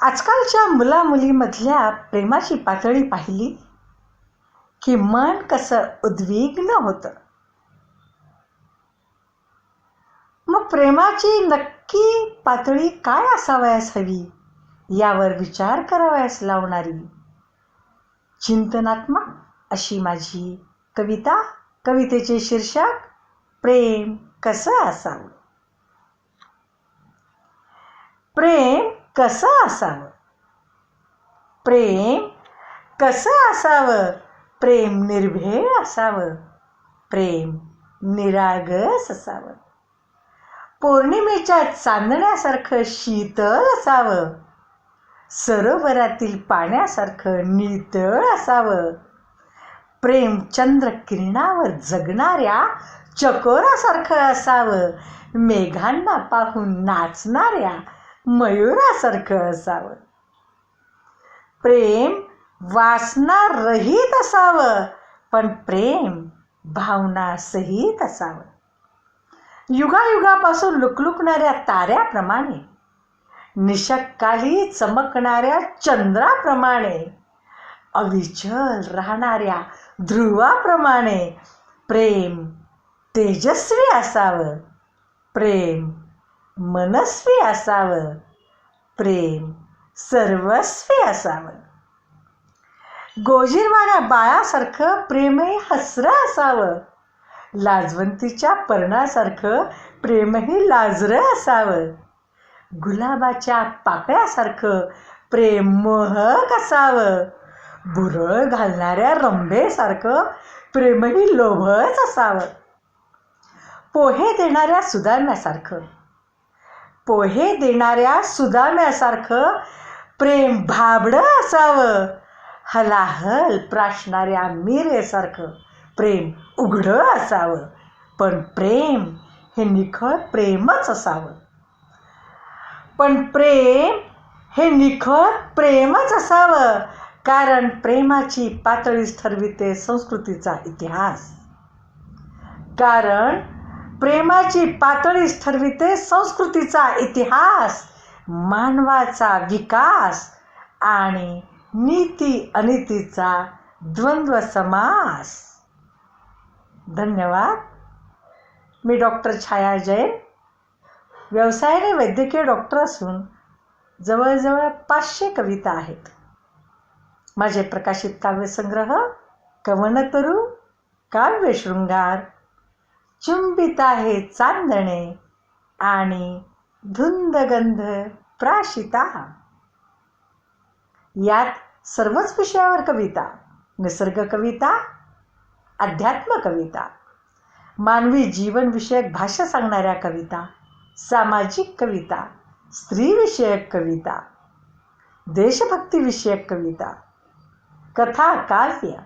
आजकालच्या मुलामुलीमधल्या प्रेमाची पातळी पाहिली की मन कसं उद्विग्न होतं. मग प्रेमाची नक्की पातळी काय असावयास हवी? यावर विचार करावयास लावणारी चिंतनात्मक अशी माझी कविता कवितेचे शीर्षक प्रेम कसं असावं? प्रेम कसं असावं? प्रेम कसं असावं? प्रेम निर्भेळ असावं. प्रेम निरागस असावं. पौर्णिमेच्या चांदण्यासारखं शीतळ असावं. सरोवरातील पाण्यासारखं नितळ असावं. प्रेम चंद्र किरणावर जगणाऱ्या चकोरासारखं असावं. मेघांना पाहून नाचणाऱ्या मयुरासारखं असावं. प्रेम वासना रहित असावं पण प्रेम भावना सहित असावं. युगायुगापासून लुकलुकणाऱ्या ताऱ्याप्रमाणे निशक्काली चमकणाऱ्या चंद्राप्रमाणे अविचल राहणाऱ्या ध्रुवाप्रमाणे प्रेम तेजस्वी असावं. प्रेम मनस्वी असावं. प्रेम सर्वस्वी असावं. गोजीरवाऱ्या बाळासारखं प्रेमही हसरं असावं. लाजवंतीच्या पर्णासारखं प्रेमही लाजरं असावं. गुलाबाच्या पाकळ्यासारखं प्रेम मोहक असावं. भुरळ घालणाऱ्या रंभेसारखं प्रेमही लोभच असावं. पोहे देणाऱ्या सुदाम्यासारखं पोहे देणाऱ्या सुदाम्यासारखं प्रेम भाबडं असावं. हलाहल प्राशणाऱ्या मिरेसारखं प्रेम उघडं असावं. पण प्रेम हे निखळ प्रेमच असावं. पण प्रेम हे निखळ प्रेमच असावं. कारण प्रेमाची पातळीच ठरविते संस्कृतीचा इतिहास. कारण प्रेमाची पातळीच ठरविते संस्कृतीचा इतिहास मानवाचा विकास आणि नीती अनितीचा द्वंद्व समास. धन्यवाद. मी डॉक्टर छाया जैन व्यवसायाने वैद्यकीय डॉक्टर असून जवळजवळ पाचशे कविता आहेत. माझे प्रकाशित काव्यसंग्रह कवनतरू काव्यशृंगार चुंबित आहे चांदणे आणि धुंदगंध प्राशिता. यात सर्वच विषयावर कविता निसर्ग कविता अध्यात्म कविता मानवी जीवनविषयक भाषा सांगणाऱ्या कविता सामाजिक कविता स्त्रीविषयक कविता देशभक्तीविषयक कविता कथा काव्य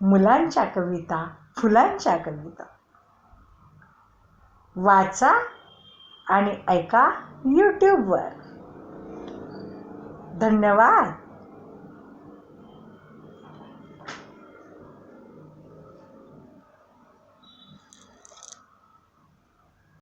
मुलांच्या कविता फुलांच्या कविता. वाचा आणि ऐका यूट्यूबवर धन्यवाद.